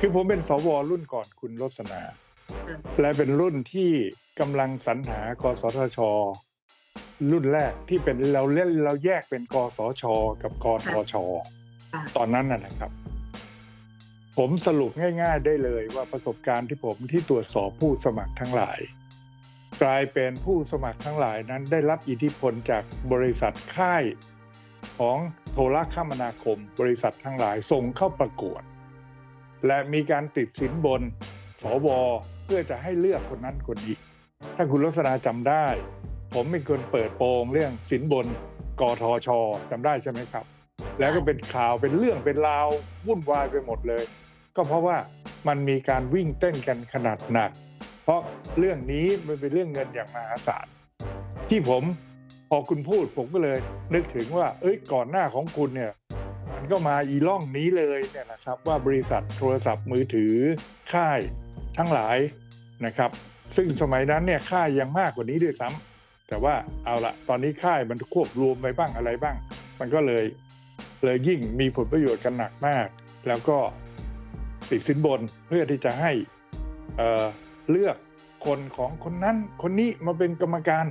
คือผมเป็นสวรุ่นก่อนคุณรสนาค่ะและเป็นรุ่นที่กำลังสรรหากสทช รุ่นแรกที่เป็นเราเล่นเราแยกเป็นกสช กับกทชค่ะตอนนั้นน่ะนะครับ ผมสรุปง่าย ๆ ได้เลยว่าประสบการณ์ที่ผมที่ตรวจสอบผู้สมัครทั้งหลาย กลายเป็นผู้สมัครทั้งหลายนั้นได้รับอิทธิพลจากบริษัทค่ายของโทรคมนาคม บริษัททั้งหลายส่งเข้าประกวด และมีการติดสินบนสวเพื่อจะให้เลือกคนนั้นคนนี้ถ้าคุณลักษณะจำได้ ผมเป็นคนเปิดโปงเรื่องสินบนกทชจำได้ใช่ไหมครับ แล้วก็เป็นข่าวเป็นเรื่องเป็นราววุ่นวายไปหมดเลย ก็เพราะว่ามันมีการวิ่งเต้นกันขนาดหนัก เพราะเรื่องนี้มันเป็นเรื่องเงินอย่างมหาศาลที่ผมพอคุณพูดผมก็เลยนึกถึงว่า เอ้ยก่อนหน้าของคุณเนี่ย มันก็มาอีล่องนี้เลยเนี่ยนะครับว่าบริษัทโทรศัพท์มือถือค่ายทั้งหลายนะครับ ซึ่งสมัยนั้นเนี่ยค่ายยังมากกว่านี้ด้วยซ้ำแต่ว่าเอาละตอนนี้ค่ายมันควบรวมไปบ้างอะไรบ้าง มันก็เลยเลยยิ่งมีผลประโยชน์กันหนักมาก แล้วก็ติดสินบนเพื่อที่จะให้เเลือกคนของคนนั้นคนนี้มาเป็นกรรมการ